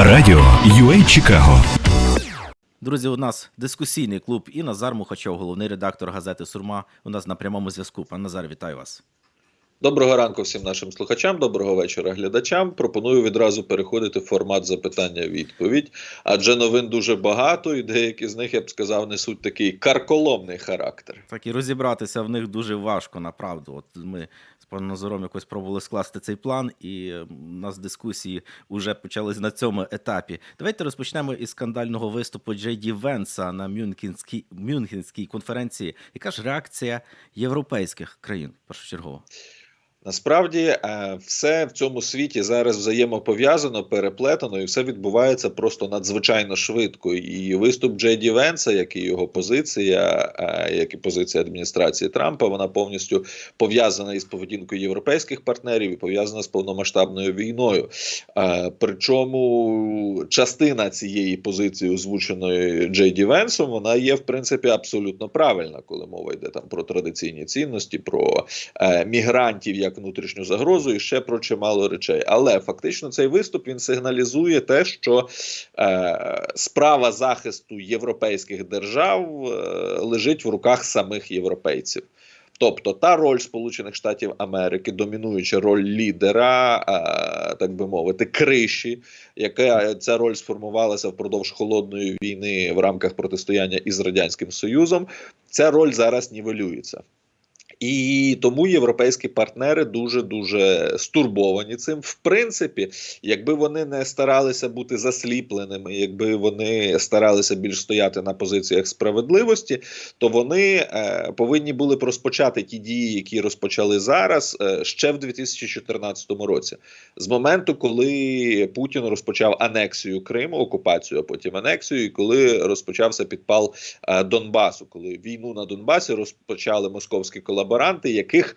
Радіо UA Чикаго. Друзі, у нас дискусійний клуб і Назар Мухачов, головний редактор газети Сурма. У нас на прямому зв'язку. Пан Назар, вітаю вас. Доброго ранку всім нашим слухачам, доброго вечора глядачам. Пропоную відразу переходити в формат запитання-відповідь, адже новин дуже багато, і деякі з них, я б сказав, несуть такий карколомний характер. Так і розібратися в них дуже важко, направду. От ми паном Назаром якось пробували скласти цей план, і у нас дискусії вже почались на цьому етапі. Давайте розпочнемо із скандального виступу Джей Ді Венса на Мюнхенській, Мюнхенській конференції. Яка ж реакція європейських країн першочергово? Насправді, е, все в цьому світі зараз взаємопов'язано, переплетено, і все відбувається просто надзвичайно швидко. І виступ Джейді Венса, як і його позиція, е, як і позиція адміністрації Трампа, вона повністю пов'язана із поведінкою європейських партнерів і пов'язана з повномасштабною війною. Е, Причому частина цієї позиції, озвученої Джейді Венсом, вона є в принципі абсолютно правильна, коли мова йде там про традиційні цінності, про мігрантів як внутрішню загрозу і ще про чимало речей. Але фактично цей виступ він сигналізує те, що е, справа захисту європейських держав е, лежить в руках самих європейців. Тобто та роль Сполучених Штатів Америки, домінуюча роль лідера, е, так би мовити, криші, яка ця роль сформувалася впродовж холодної війни в рамках протистояння із радянським Союзом, ця роль зараз нівелюється. І тому європейські партнери дуже дуже стурбовані цим. В принципі, якби вони не старалися бути засліпленими, якби вони старалися більш стояти на позиціях справедливості, то вони е, повинні були б розпочати ті дії, які розпочали зараз, е, ще в 2014 році, з моменту, коли Путін розпочав анексію Криму, окупацію, а потім анексію, і коли розпочався підпал е, Донбасу, коли війну на Донбасі розпочали московські колаборанти, яких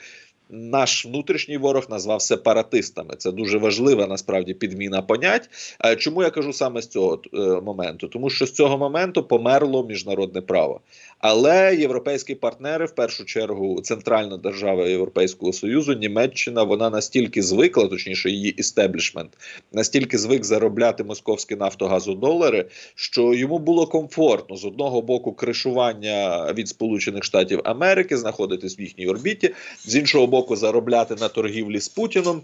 наш внутрішній ворог назвав сепаратистами. Це дуже важлива насправді підміна понять. Е, Чому я кажу саме з цього е, моменту? Тому що з цього моменту померло міжнародне право. Але європейські партнери, в першу чергу, центральна держава Європейського союзу, Німеччина, вона настільки звикла, точніше, її істеблішмент, настільки звик заробляти московські нафтогазодолари, що йому було комфортно з одного боку кришування від Сполучених Штатів Америки, знаходитись в їхній орбіті, з іншого боку, заробляти на торгівлі з Путіном.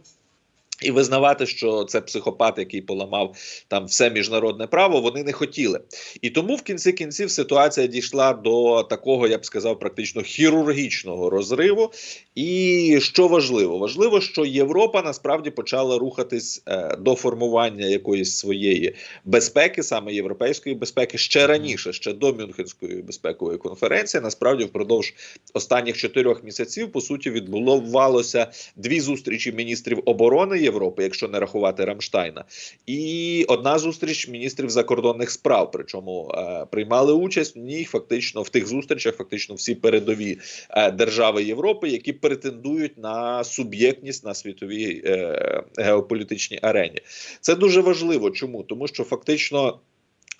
І визнавати, що це психопат, який поламав там все міжнародне право, вони не хотіли. І тому в кінці кінців ситуація дійшла до такого, я б сказав, практично хірургічного розриву. І що важливо, важливо, що Європа насправді почала рухатись е, до формування якоїсь своєї безпеки, саме європейської безпеки, ще раніше, ще до Мюнхенської безпекової конференції. Насправді, впродовж останніх чотирьох місяців, по суті, відбувалося дві зустрічі міністрів оборони Європи, якщо не рахувати Рамштайна, і одна зустріч міністрів закордонних справ. Причому е, приймали участь в ній фактично в тих зустрічах, фактично всі передові е, держави Європи, які претендують на суб'єктність на світовій е, геополітичній арені. Це дуже важливо. Чому? Тому що фактично.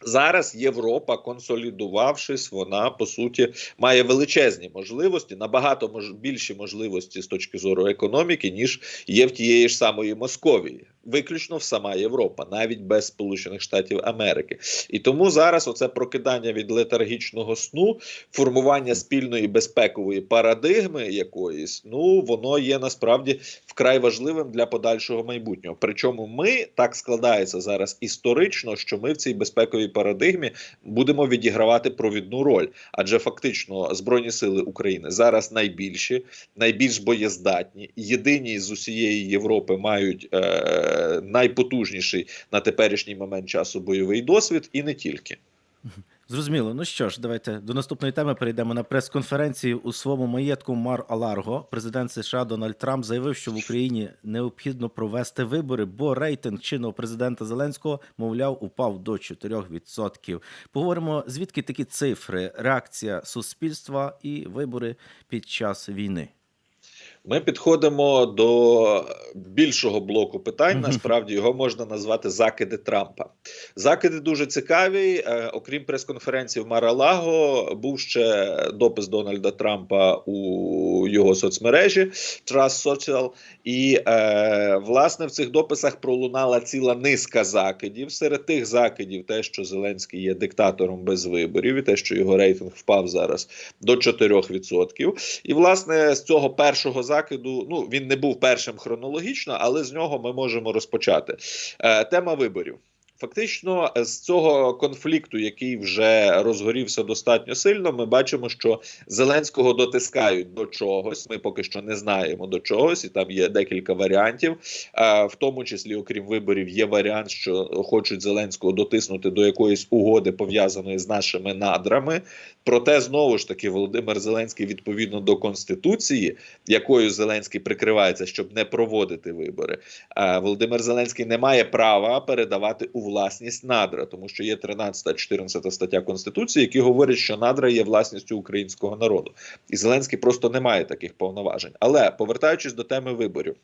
Зараз Європа, консолідувавшись, вона по суті має величезні можливості, набагато мож, більші можливості з точки зору економіки, ніж є в тієї ж самої Московії. Виключно в сама Європа, навіть без Сполучених Штатів Америки, і тому зараз оце прокидання від летаргічного сну, формування спільної безпекової парадигми якоїсь, ну воно є насправді вкрай важливим для подальшого майбутнього. Причому ми так складається зараз історично, що ми в цій безпековій парадигмі будемо відігравати провідну роль, адже фактично збройні сили України зараз найбільші, найбільш боєздатні, єдині з усієї Європи мають. Е- найпотужніший на теперішній момент часу бойовий досвід, і не тільки. Зрозуміло. Ну що ж, давайте до наступної теми перейдемо на прес-конференції у своєму маєтку Мар Аларго. Президент США Дональд Трамп заявив, що в Україні необхідно провести вибори, бо рейтинг чинного президента Зеленського, мовляв, упав до 4%. Поговоримо звідки такі цифри, реакція суспільства і вибори під час війни. Ми підходимо до більшого блоку питань. Насправді його можна назвати закиди Трампа. Закиди дуже цікаві. Е, Окрім прес-конференції в Маралаго, був ще допис Дональда Трампа у його соцмережі Trust Social. І е, власне в цих дописах пролунала ціла низка закидів. Серед тих закидів, те, що Зеленський є диктатором без виборів, і те, що його рейтинг впав зараз до 4%. І власне з цього першого закиду, ну він не був першим хронологічно, але з нього ми можемо розпочати. Е, тема виборів. Фактично, з цього конфлікту, який вже розгорівся достатньо сильно, ми бачимо, що Зеленського дотискають до чогось. Ми поки що не знаємо до чогось, і там є декілька варіантів. Е, в тому числі, окрім виборів, є варіант, що хочуть Зеленського дотиснути до якоїсь угоди пов'язаної з нашими надрами. Проте знову ж таки Володимир Зеленський відповідно до конституції, якою Зеленський прикривається, щоб не проводити вибори. е, Володимир Зеленський не має права передавати у власність надра, тому що є 13-14 стаття конституції, які говорять, що надра є власністю українського народу, і Зеленський просто не має таких повноважень. Але повертаючись до теми виборів.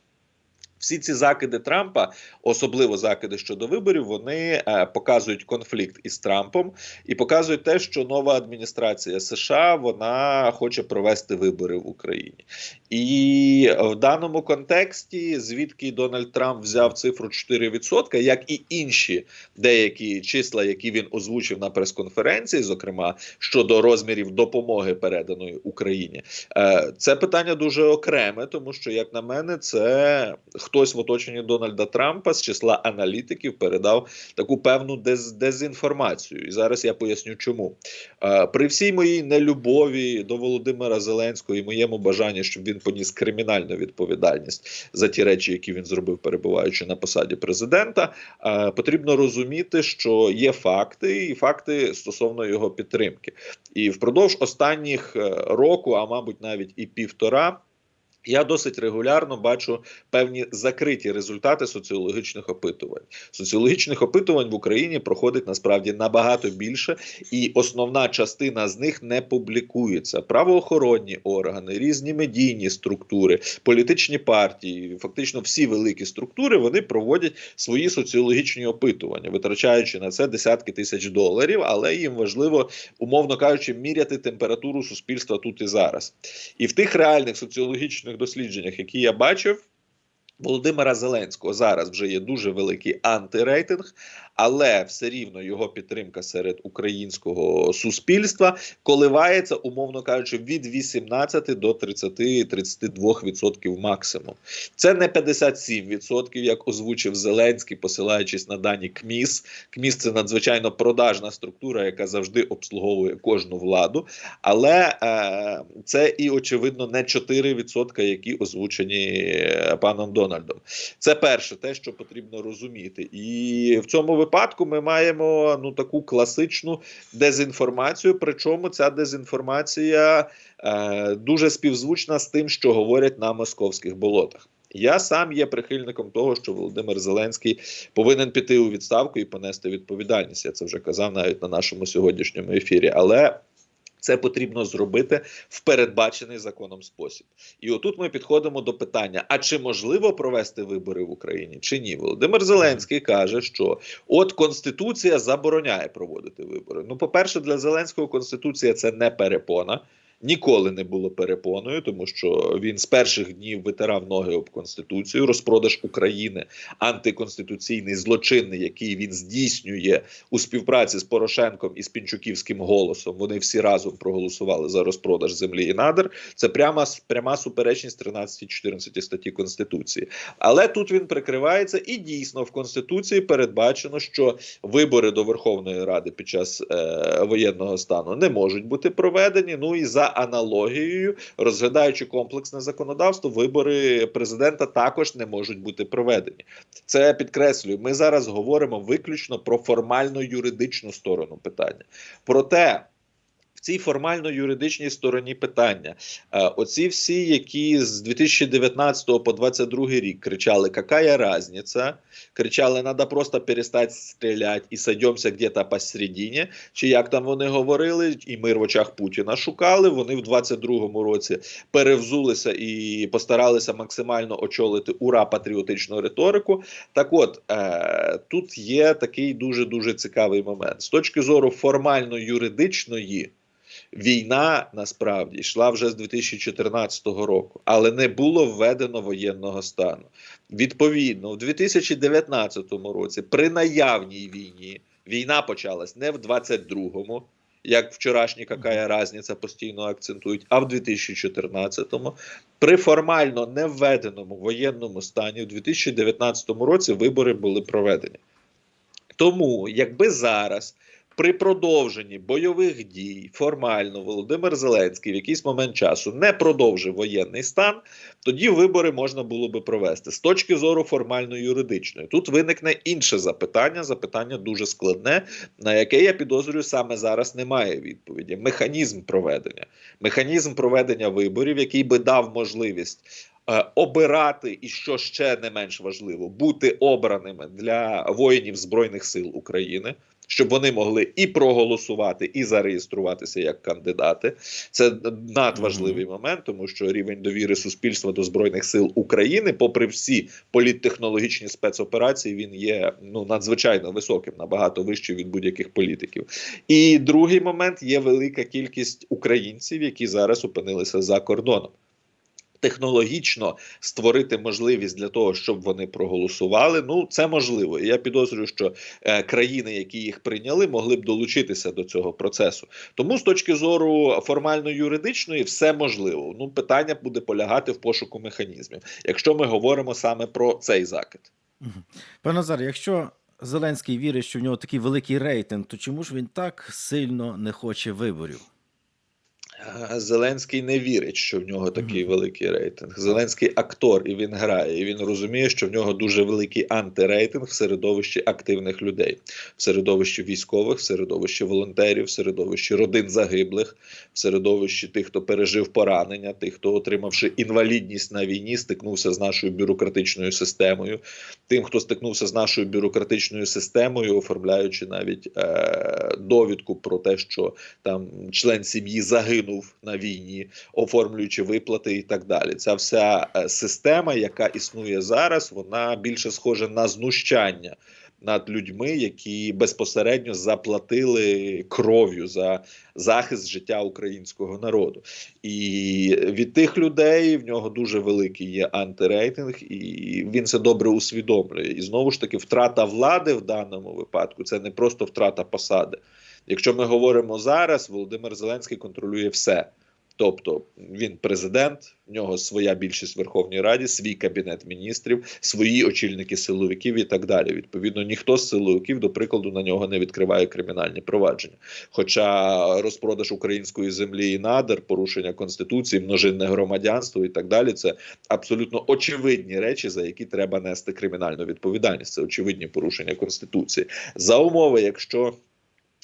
Всі ці закиди Трампа, особливо закиди щодо виборів, вони е, показують конфлікт із Трампом і показують те, що нова адміністрація США вона хоче провести вибори в Україні. І в даному контексті, звідки Дональд Трамп взяв цифру 4%, як і інші деякі числа, які він озвучив на прес-конференції, зокрема щодо розмірів допомоги переданої Україні, е, це питання дуже окреме, тому що, як на мене, це хтось в оточенні Дональда Трампа з числа аналітиків передав таку певну дез дезінформацію. І зараз я поясню, чому Е, при всій моїй нелюбові до Володимира Зеленського і моєму бажанні, щоб він поніс кримінальну відповідальність за ті речі, які він зробив, перебуваючи на посаді президента, е, потрібно розуміти, що є факти, і факти стосовно його підтримки. І впродовж останніх е, року, а мабуть, навіть і півтора. Я досить регулярно бачу певні закриті результати соціологічних опитувань. Соціологічних опитувань в Україні проходить насправді набагато більше, і основна частина з них не публікується. Правоохоронні органи, різні медійні структури, політичні партії, фактично всі великі структури вони проводять свої соціологічні опитування, витрачаючи на це десятки тисяч доларів, але їм важливо, умовно кажучи, міряти температуру суспільства тут і зараз. І в тих реальних соціологічних дослідженнях, які я бачив. Володимира Зеленського зараз вже є дуже великий антирейтинг, але все рівно його підтримка серед українського суспільства коливається, умовно кажучи, від 18 до 30-32% максимум. Це не 57%, як озвучив Зеленський, посилаючись на дані КМІС. КМІС це надзвичайно продажна структура, яка завжди обслуговує кожну владу. Але е, це і очевидно не 4%, які озвучені е, паном Дональдом. Це перше, те, що потрібно розуміти, і в цьому випадку ми маємо ну таку класичну дезінформацію. Причому ця дезінформація е, дуже співзвучна з тим, що говорять на московських болотах. Я сам є прихильником того, що Володимир Зеленський повинен піти у відставку і понести відповідальність. Я це вже казав навіть на нашому сьогоднішньому ефірі. Але це потрібно зробити в передбачений законом спосіб. І отут ми підходимо до питання: а чи можливо провести вибори в Україні, чи ні? Володимир Зеленський каже, що от Конституція забороняє проводити вибори. Ну, по-перше, для Зеленського Конституція це не перепона. Ніколи не було перепоною, тому що він з перших днів витирав ноги об конституцію. Розпродаж України антиконституційний злочинний, який він здійснює у співпраці з Порошенком і з Пінчуківським голосом. Вони всі разом проголосували за розпродаж землі і надр. Це пряма пряма суперечність 13-14 статті конституції. Але тут він прикривається, і дійсно в конституції передбачено, що вибори до Верховної Ради під час е, воєнного стану не можуть бути проведені. Ну і за аналогією, розглядаючи комплексне законодавство, вибори президента також не можуть бути проведені. Це підкреслюю. Ми зараз говоримо виключно про формально юридичну сторону питання. Проте. Цій формально-юридичній стороні питання. Е, Оці всі, які з 2019 по 2022 рік кричали, какая разниця, кричали, треба просто перестати стріляти і сойдемося где-то посередині, чи як там вони говорили, і мир в очах Путіна шукали. Вони в 22-му році перевзулися і постаралися максимально очолити ура патріотичну риторику. Так от е, тут є такий дуже дуже цікавий момент з точки зору формально-юридичної. Війна насправді йшла вже з 2014 року, але не було введено воєнного стану. Відповідно, у 2019 році, при наявній війні, війна почалась не в 22-му, як вчорашні какая разниця постійно акцентують, а в 2014-му. При формально не введеному воєнному стані у 2019 році вибори були проведені. Тому, якби зараз при продовженні бойових дій формально Володимир Зеленський в якийсь момент часу не продовжив воєнний стан, тоді вибори можна було би провести з точки зору формально-юридичної. Тут виникне інше запитання, запитання дуже складне, на яке я підозрюю саме зараз немає відповіді. Механізм проведення, механізм проведення виборів, який би дав можливість. е, Обирати і що ще не менш важливо, бути обраними для воїнів збройних сил України, щоб вони могли і проголосувати, і зареєструватися як кандидати. Це надважливий момент, тому що рівень довіри суспільства до збройних сил України, попри всі політтехнологічні спецоперації, він є ну надзвичайно високим, набагато вищий від будь-яких політиків. І другий момент є велика кількість українців, які зараз опинилися за кордоном. Технологічно створити можливість для того, щоб вони проголосували. Ну це можливо. І я підозрюю, що е, країни, які їх прийняли, могли б долучитися до цього процесу. Тому з точки зору формально-юридичної, все можливо. Ну питання буде полягати в пошуку механізмів, якщо ми говоримо саме про цей закид. Пане Назар, якщо Зеленський вірить, що в нього такий великий рейтинг, то чому ж він так сильно не хоче виборів? Зеленський не вірить, що в нього такий великий рейтинг. Зеленський актор, і він грає. І він розуміє, що в нього дуже великий антирейтинг в середовищі активних людей, в середовищі військових, в середовищі волонтерів, в середовищі родин загиблих, в середовищі тих, хто пережив поранення, тих, хто отримавши інвалідність на війні, стикнувся з нашою бюрократичною системою. Тим, хто стикнувся з нашою бюрократичною системою, оформляючи навіть е- довідку про те, що там член сім'ї загинув на війні, оформлюючи виплати і так далі. Ця вся е, система, яка існує зараз, вона більше схожа на знущання. Над людьми, які безпосередньо заплатили кров'ю за захист життя українського народу, і від тих людей в нього дуже великий є антирейтинг, і він це добре усвідомлює. І знову ж таки, втрата влади в даному випадку це не просто втрата посади. Якщо ми говоримо зараз, Володимир Зеленський контролює все. Тобто він президент, в нього своя більшість в Верховній Раді, свій кабінет міністрів, свої очільники силовиків і так далі. Відповідно, ніхто з силовиків, до прикладу, на нього не відкриває кримінальні провадження. Хоча розпродаж української землі і надр, порушення конституції, множинне громадянство і так далі, це абсолютно очевидні речі, за які треба нести кримінальну відповідальність. Це очевидні порушення конституції за умови, якщо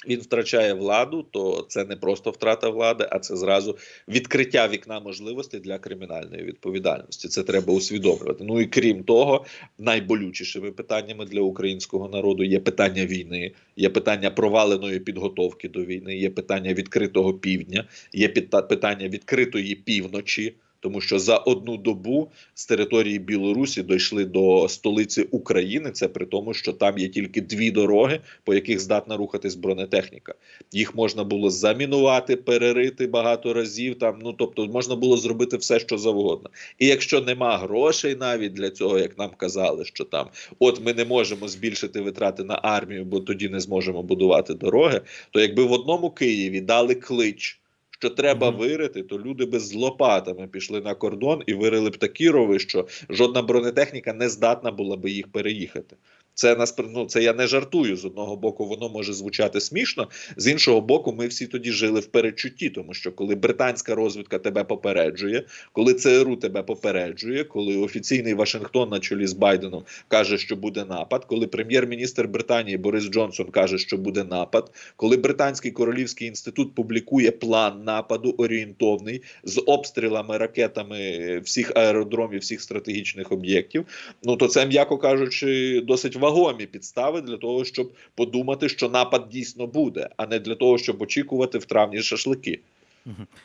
він втрачає владу, то це не просто втрата влади, а це зразу відкриття вікна можливостей для кримінальної відповідальності. Це треба усвідомлювати. Ну і крім того, найболючішими питаннями для українського народу є питання війни, є питання проваленої підготовки до війни, є питання відкритого півдня, є питання відкритої півночі. Тому що за одну добу з території Білорусі дійшли до столиці України. Це при тому, що там є тільки дві дороги, по яких здатна рухатись бронетехніка. Їх можна було замінувати, перерити багато разів. Там ну тобто можна було зробити все, що завгодно. І якщо нема грошей навіть для цього, як нам казали, що там от ми не можемо збільшити витрати на армію, бо тоді не зможемо будувати дороги. То якби в одному Києві дали клич що треба вирити, то люди би з лопатами пішли на кордон і вирили б такі рови, що жодна бронетехніка не здатна була би їх переїхати. Це наспр- ну, це я не жартую. З одного боку, воно може звучати смішно, з іншого боку, ми всі тоді жили в передчутті, тому що коли британська розвідка тебе попереджує, коли ЦРУ тебе попереджує, коли офіційний Вашингтон на чолі з Байденом каже, що буде напад, коли прем'єр-міністр Британії Борис Джонсон каже, що буде напад, коли британський королівський інститут публікує план нападу орієнтовний з обстрілами ракетами всіх аеродромів, всіх стратегічних об'єктів, ну то це, м'яко кажучи, досить вагомі підстави для того, щоб подумати, що напад дійсно буде, а не для того, щоб очікувати в травні шашлики.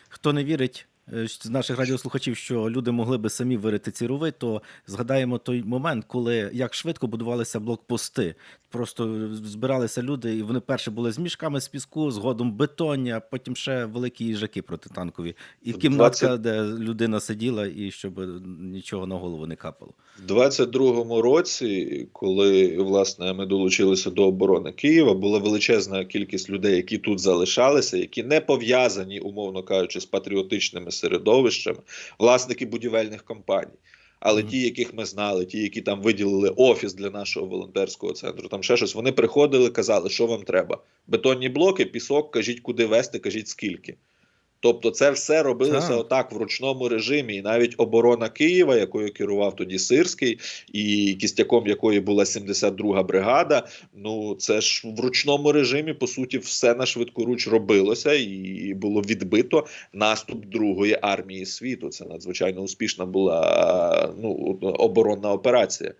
Хто не вірить з наших радіослухачів, що люди могли би самі вирити ці рови, то згадаємо той момент, коли як швидко будувалися блокпости. Просто збиралися люди, і вони перше були з мішками з піску, згодом бетоння, потім ще великі їжаки протитанкові, і В кімнатка, 20 де людина сиділа, і щоб нічого на голову не капало. В 22-му році, коли власне ми долучилися до оборони Києва, була величезна кількість людей, які тут залишалися, які не пов'язані, умовно кажучи, з патріотичними середовищами, власники будівельних компаній. Але Мгм. ті, яких ми знали, ті, які там виділили офіс для нашого волонтерського центру, там ще щось, вони приходили, казали, що вам треба. Бетонні блоки, пісок, кажіть, куди вести, кажіть скільки. Тобто, це все робилося Так. отак в ручному режимі. І навіть оборона Києва, якою керував тоді Сирський, і кістяком якої була 72-га бригада. Ну це ж в ручному режимі, по суті, все на швидкоруч робилося, і було відбито наступ другої армії світу. Це надзвичайно успішна була ну оборонна операція.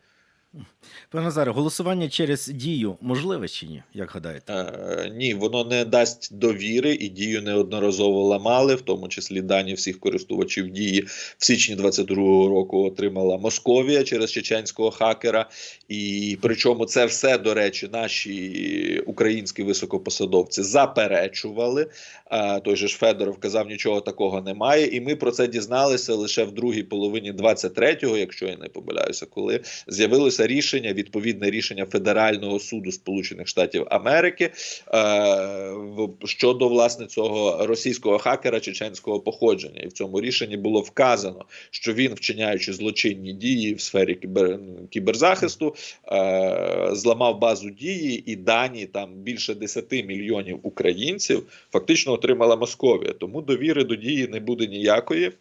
Пане Назаре, голосування через дію можливе чи ні? Як гадаєте? Е, ні, воно не дасть довіри і дію неодноразово ламали, в тому числі дані всіх користувачів дії в січні 22-го року отримала Московія через чеченського хакера. І причому це все, до речі, наші українські високопосадовці заперечували. А той же ж Федоров казав, нічого такого немає. І ми про це дізналися лише в другій половині 23-го, якщо я не помиляюся, коли з'явилося рішення, відповідне рішення Федерального суду Сполучених Штатів Америки е, щодо власне цього російського хакера чеченського походження. І в цьому рішенні було вказано, що він, вчиняючи злочинні дії в сфері кібер, кіберзахисту, е, зламав базу дії, і дані там більше 10 мільйонів українців фактично отримала Московія. Тому довіри до дії не буде ніякої.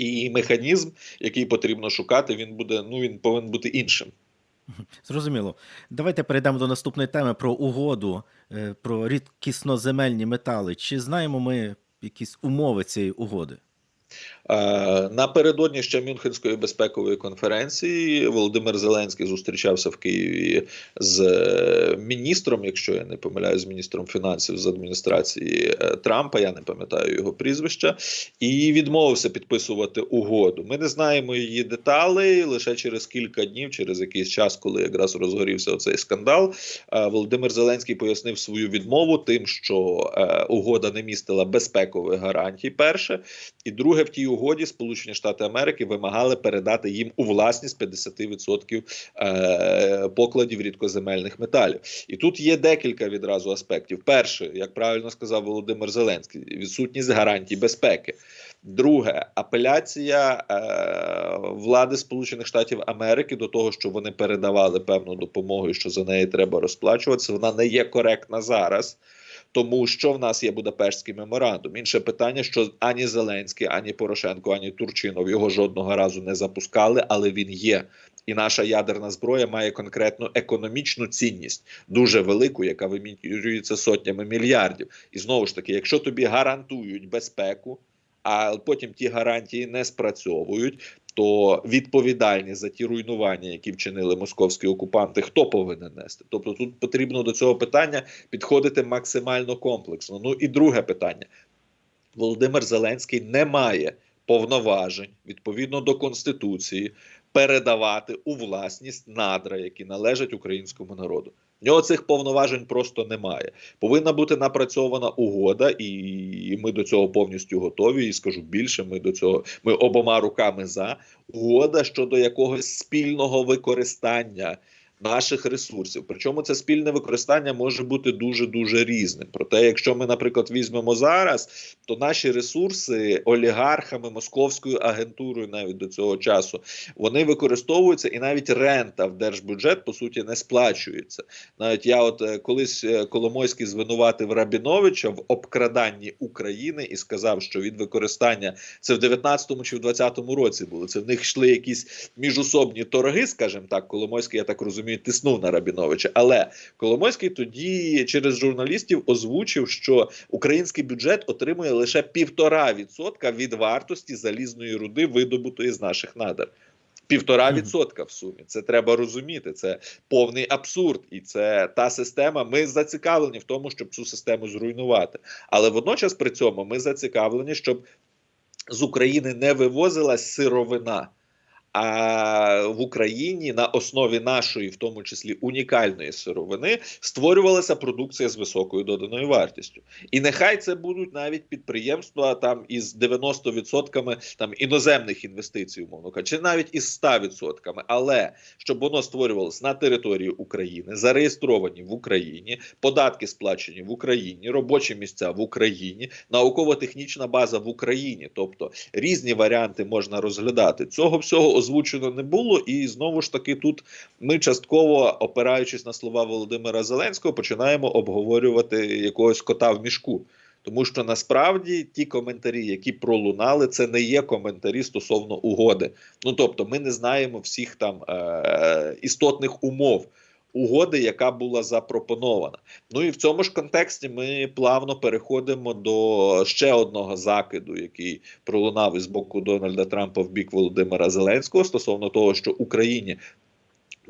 І механізм, який потрібно шукати, він буде ну він повинен бути іншим. Зрозуміло. Давайте перейдемо до наступної теми про угоду е, про рідкісноземельні метали. Чи знаємо ми якісь умови цієї угоди? Е, Напередодні ще Мюнхенської безпекової конференції Володимир Зеленський зустрічався в Києві з е, міністром, якщо я не помиляюсь, з міністром фінансів з адміністрації е, Трампа. Я не пам'ятаю його прізвища, і відмовився підписувати угоду. Ми не знаємо її деталей лише через кілька днів, через якийсь час, коли якраз розгорівся оцей скандал. Володимир Зеленський пояснив свою відмову тим, що угода не містила безпекових гарантій. Перше, і друге, в тій угоді Сполучені Штати Америки вимагали передати їм у власність 50% е, покладів рідкоземельних металів. І тут є декілька відразу аспектів. Перше, як правильно сказав Володимир Зеленський, відсутність гарантій безпеки. Друге, апеляція е, влади Сполучених Штатів Америки до того, що вони передавали певну допомогу, і що за неї треба розплачуватися, вона не є коректна зараз. Тому що в нас є Будапештський меморандум. Інше питання, що ані Зеленський, ані Порошенко, ані Турчинов його жодного разу не запускали, але він є. І наша ядерна зброя має конкретну економічну цінність, дуже велику, яка вимірюється сотнями мільярдів. І знову ж таки, якщо тобі гарантують безпеку, а потім ті гарантії не спрацьовують, то відповідальність за ті руйнування, які вчинили московські окупанти, хто повинен нести? Тобто тут потрібно до цього питання підходити максимально комплексно. Ну і друге питання: Володимир Зеленський не має повноважень відповідно до конституції передавати у власність надра, які належать українському народу. В нього цих повноважень просто немає. Повинна бути напрацьована угода, і ми до цього повністю готові. І скажу більше, ми до цього ми обома руками за угода щодо якогось спільного використання наших ресурсів. Причому це спільне використання може бути дуже дуже різним. Проте, якщо ми, наприклад, візьмемо зараз, то наші ресурси олігархами, московською агентурою навіть до цього часу вони використовуються, і навіть рента в держбюджет по суті не сплачується. Навіть я, от е, колись е, Коломойський звинуватив Рабіновича в обкраданні України і сказав, що від використання це в 19-му чи в 20-му році було. Це в них йшли якісь міжусобні торги, скажімо так. Коломойський, я так розумію, тиснув на Рабіновича. Але Коломойський тоді через журналістів озвучив, що український бюджет отримує лише півтора відсотка від вартості залізної руди, видобутої з наших надр. Півтора відсотка в сумі. Це треба розуміти. Це повний абсурд, і це та система. Ми зацікавлені в тому, щоб цю систему зруйнувати. Але водночас при цьому ми зацікавлені, щоб з України не вивозилась сировина. А в Україні на основі нашої, в тому числі унікальної сировини, створювалася продукція з високою доданою вартістю. І нехай це будуть навіть підприємства там із 90% там іноземних інвестицій, умовно кажучи, чи навіть із 100%. Але щоб воно створювалося на території України, зареєстровані в Україні, податки сплачені в Україні, робочі місця в Україні, науково-технічна база в Україні, тобто різні варіанти можна розглядати. Цього всього озвучено не було, і знову ж таки тут ми частково, опираючись на слова Володимира Зеленського, починаємо обговорювати якогось кота в мішку. Тому що насправді ті коментарі, які пролунали, це не є коментарі стосовно угоди. Ну тобто, ми не знаємо всіх там е- істотних умов. Угоди, яка була запропонована, ну і в цьому ж контексті ми плавно переходимо до ще одного закиду, який пролунав із боку Дональда Трампа в бік Володимира Зеленського стосовно того, що Україні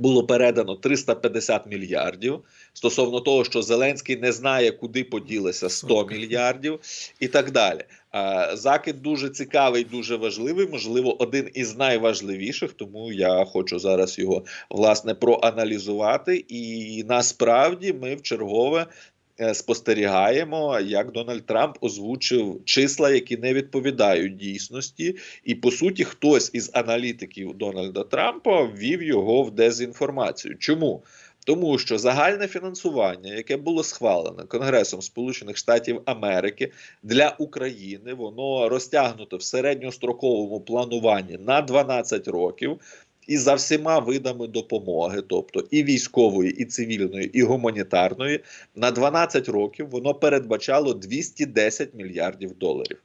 було передано 350 мільярдів стосовно того, що Зеленський не знає, куди поділися 100 мільярдів, і так далі. А, Закид дуже цікавий, дуже важливий, можливо, один із найважливіших, тому я хочу зараз його власне проаналізувати. І насправді ми в чергове. е, Спостерігаємо, як Дональд Трамп озвучив числа, які не відповідають дійсності, і по суті, хтось із аналітиків Дональда Трампа ввів його в дезінформацію. Чому? Тому що загальне фінансування, яке було схвалене Конгресом Сполучених Штатів Америки для України, воно розтягнуто в середньостроковому плануванні на 12 років. І за всіма видами допомоги, тобто і військової, і цивільної, і гуманітарної, на 12 років воно передбачало 210 мільярдів доларів.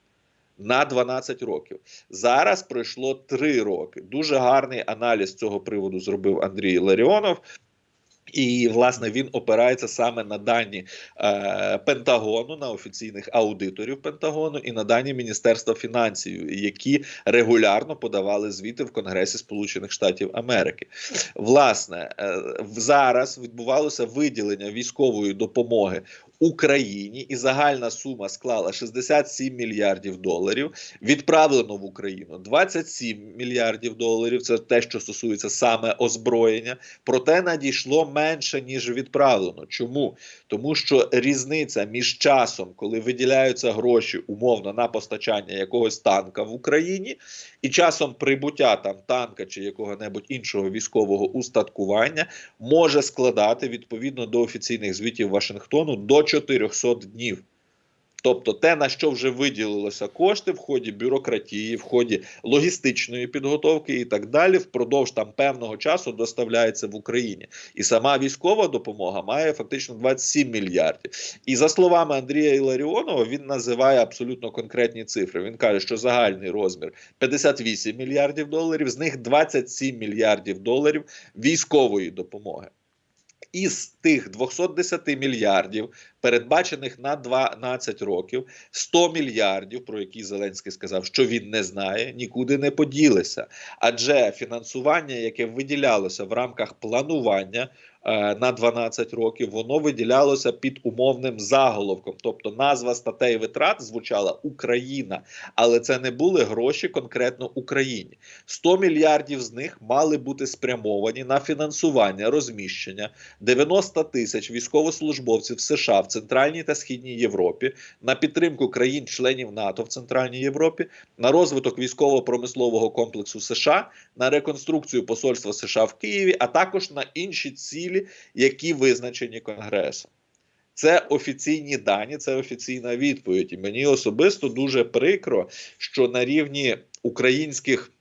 На 12 років зараз пройшло 3 роки. Дуже гарний аналіз цього приводу зробив Андрій Ларіонов. І власне він опирається саме на дані е, Пентагону, на офіційних аудиторів Пентагону і на дані Міністерства фінансів, які регулярно подавали звіти в Конгресі Сполучених Штатів Америки. Власне, е, зараз відбувалося виділення військової допомоги. Україні і загальна сума склала 67 мільярдів доларів. Відправлено в Україну 27 мільярдів доларів. Це те, що стосується саме озброєння. Проте надійшло менше ніж відправлено. Чому? Тому що різниця між часом, коли виділяються гроші умовно на постачання якогось танка в Україні, і часом прибуття там танка чи якого-небудь іншого військового устаткування може складати відповідно до офіційних звітів Вашингтону до 400 днів. Тобто те, на що вже виділилося кошти в ході бюрократії, в ході логістичної підготовки і так далі, впродовж там певного часу доставляється в Україні. І сама військова допомога має фактично 27 мільярдів. І за словами Андрія Іларіонова, він називає абсолютно конкретні цифри. Він каже, що загальний розмір 58 мільярдів доларів, з них 27 мільярдів доларів військової допомоги. Із тих 210 мільярдів, передбачених на 12 років, 100 мільярдів, про які Зеленський сказав, що він не знає, нікуди не поділися. Адже фінансування, яке виділялося в рамках планування е, на 12 років, воно виділялося під умовним заголовком. Тобто назва статей витрат звучала Україна, але це не були гроші конкретно Україні. 100 мільярдів з них мали бути спрямовані на фінансування розміщення 90 тисяч військовослужбовців США в Центральній та Східній Європі, на підтримку країн-членів НАТО в Центральній Європі, на розвиток військово-промислового комплексу США, на реконструкцію посольства США в Києві, а також на інші цілі, які визначені Конгресом. Це офіційні дані, це офіційна відповідь. І мені особисто дуже прикро, що на рівні українських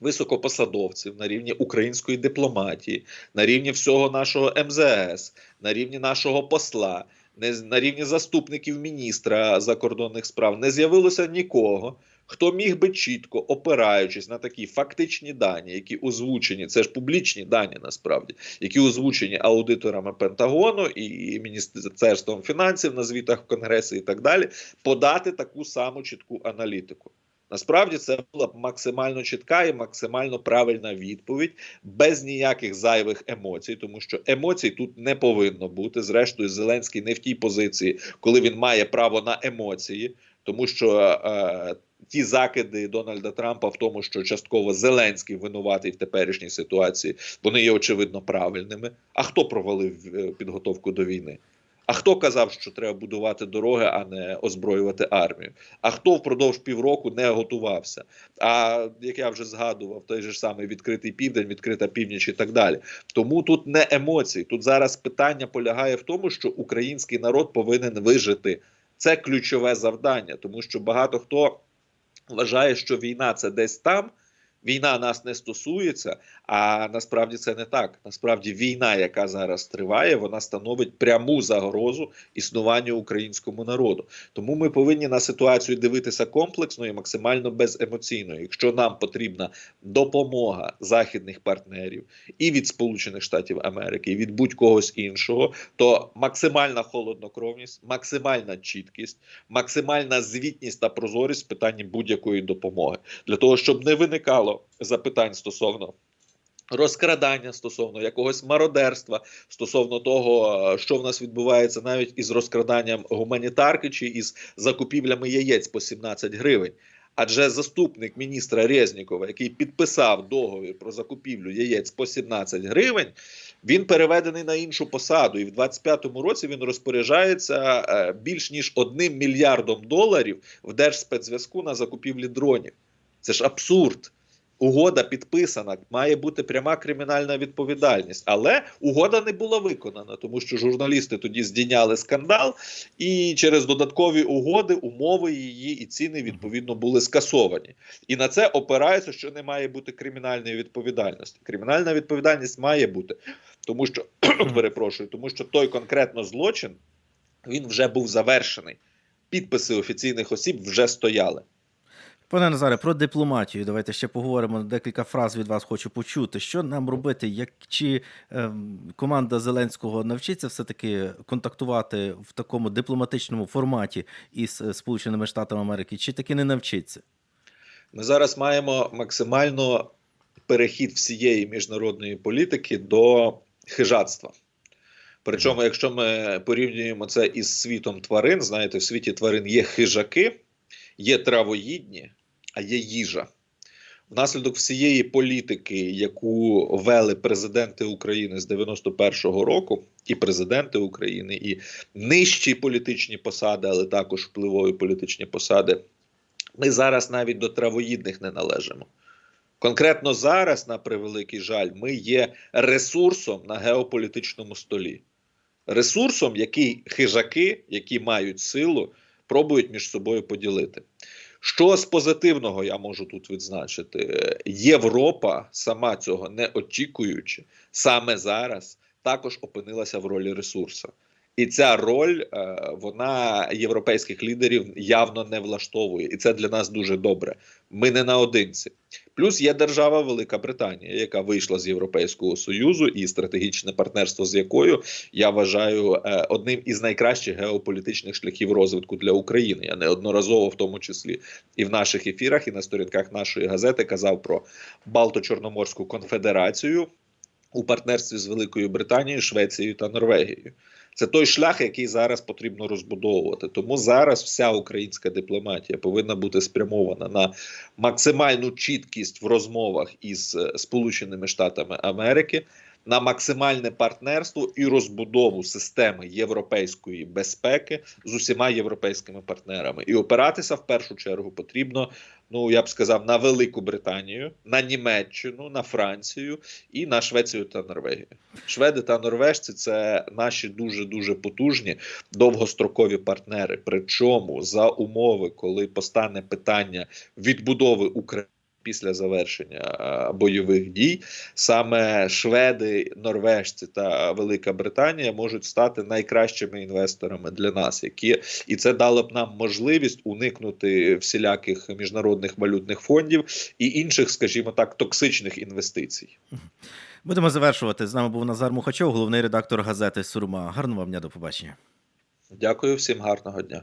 високопосадовців, на рівні української дипломатії, на рівні всього нашого МЗС, на рівні нашого посла, не на рівні заступників міністра закордонних справ не з'явилося нікого. Хто міг би чітко, опираючись на такі фактичні дані, які озвучені, це ж публічні дані насправді, які озвучені аудиторами Пентагону і Міністерством фінансів на звітах в Конгресі і так далі, подати таку саму чітку аналітику. Насправді це була б максимально чітка і максимально правильна відповідь, без ніяких зайвих емоцій, тому що емоцій тут не повинно бути. Зрештою, Зеленський не в тій позиції, коли він має право на емоції, тому що е, ті закиди Дональда Трампа в тому, що частково Зеленський винуватий в теперішній ситуації, вони є очевидно правильними. А хто провалив е, підготовку до війни? А хто казав, що треба будувати дороги, а не озброювати армію? А хто впродовж півроку не готувався? А як я вже згадував, той же ж самий відкритий південь, відкрита північ і так далі. Тому тут не емоції. Тут зараз питання полягає в тому, що український народ повинен вижити. Це ключове завдання, тому що багато хто вважає, що війна це десь там. Війна нас не стосується, а насправді це не так. Насправді, війна, яка зараз триває, вона становить пряму загрозу існуванню українському народу. Тому ми повинні на ситуацію дивитися комплексно і максимально беземоційно. Якщо нам потрібна допомога західних партнерів і від Сполучених Штатів Америки, і від будь-когось іншого, то максимальна холоднокровність, максимальна чіткість, максимальна звітність та прозорість в питанні будь-якої допомоги для того, щоб не виникало запитань стосовно. Розкрадання стосовно якогось мародерства, стосовно того, е, що в нас відбувається навіть із розкраданням гуманітарки чи із закупівлями яєць по 17 гривень. Адже заступник міністра Резнікова, який підписав договір про закупівлю яєць по 17 гривень, він переведений на іншу посаду, і в 25-му році він розпоряджається е, більш ніж одним мільярдом доларів в держспецзв'язку на закупівлі дронів. Це ж абсурд. Угода підписана, має бути пряма кримінальна відповідальність, але угода не була виконана, тому що журналісти тоді здійняли скандал, і через додаткові угоди умови її і ціни відповідно були скасовані. І на це опирається, що не має бути кримінальної відповідальності. Кримінальна відповідальність має бути, тому що перепрошую, тому що той конкретно злочин він вже був завершений. Підписи офіційних осіб вже стояли. Пане Назаре, про дипломатію. Давайте ще поговоримо. Декілька фраз від вас хочу почути. Що нам робити? Як чи ем, команда Зеленського навчиться все-таки контактувати в такому дипломатичному форматі із е, Сполученими Штатами Америки, чи таки не навчиться? Ми зараз маємо максимально перехід всієї міжнародної політики до хижацтва. Причому, якщо ми порівнюємо це із світом тварин, знаєте, в світі тварин є хижаки, є травоїдні, а є їжа. Внаслідок всієї політики, яку вели президенти України з 91-го року, і президенти України, і нижчі політичні посади, але також впливові політичні посади, ми зараз навіть до травоїдних не належимо. Конкретно зараз, на превеликий жаль, ми є ресурсом на геополітичному столі. Ресурсом, який хижаки, які мають силу, пробують між собою поділити. Що з позитивного я можу тут відзначити? Європа, сама цього не очікуючи, саме зараз також опинилася в ролі ресурсу. І ця роль е, вона європейських лідерів явно не влаштовує, і це для нас дуже добре. Ми не наодинці. Плюс є держава Велика Британія, яка вийшла з Європейського союзу, і стратегічне партнерство з якою я вважаю е, одним із найкращих геополітичних шляхів розвитку для України. Я неодноразово, в тому числі і в наших ефірах, і на сторінках нашої газети казав про Балто-Чорноморську конфедерацію. у партнерстві з Великою Британією, Швецією та Норвегією. Це той шлях, який зараз потрібно розбудовувати. Тому зараз вся українська дипломатія повинна бути спрямована на максимальну чіткість в розмовах із е, Сполученими Штатами Америки, на максимальне партнерство і розбудову системи європейської безпеки з усіма європейськими партнерами. І опиратися в першу чергу потрібно. Ну я б сказав, на Велику Британію, на Німеччину, на Францію і на Швецію та Норвегію. Шведи та норвежці це наші дуже дуже потужні довгострокові партнери. Причому за умови, коли постане питання відбудови України. Після завершення е, бойових дій саме шведи, норвежці та Велика Британія можуть стати найкращими інвесторами для нас, які і це дало б нам можливість уникнути всіляких міжнародних валютних фондів і інших, скажімо так, токсичних інвестицій. Будемо завершувати. З нами був Назар Мухачов, головний редактор газети Сурма. Гарного вам дня, до побачення. Дякую всім, гарного дня.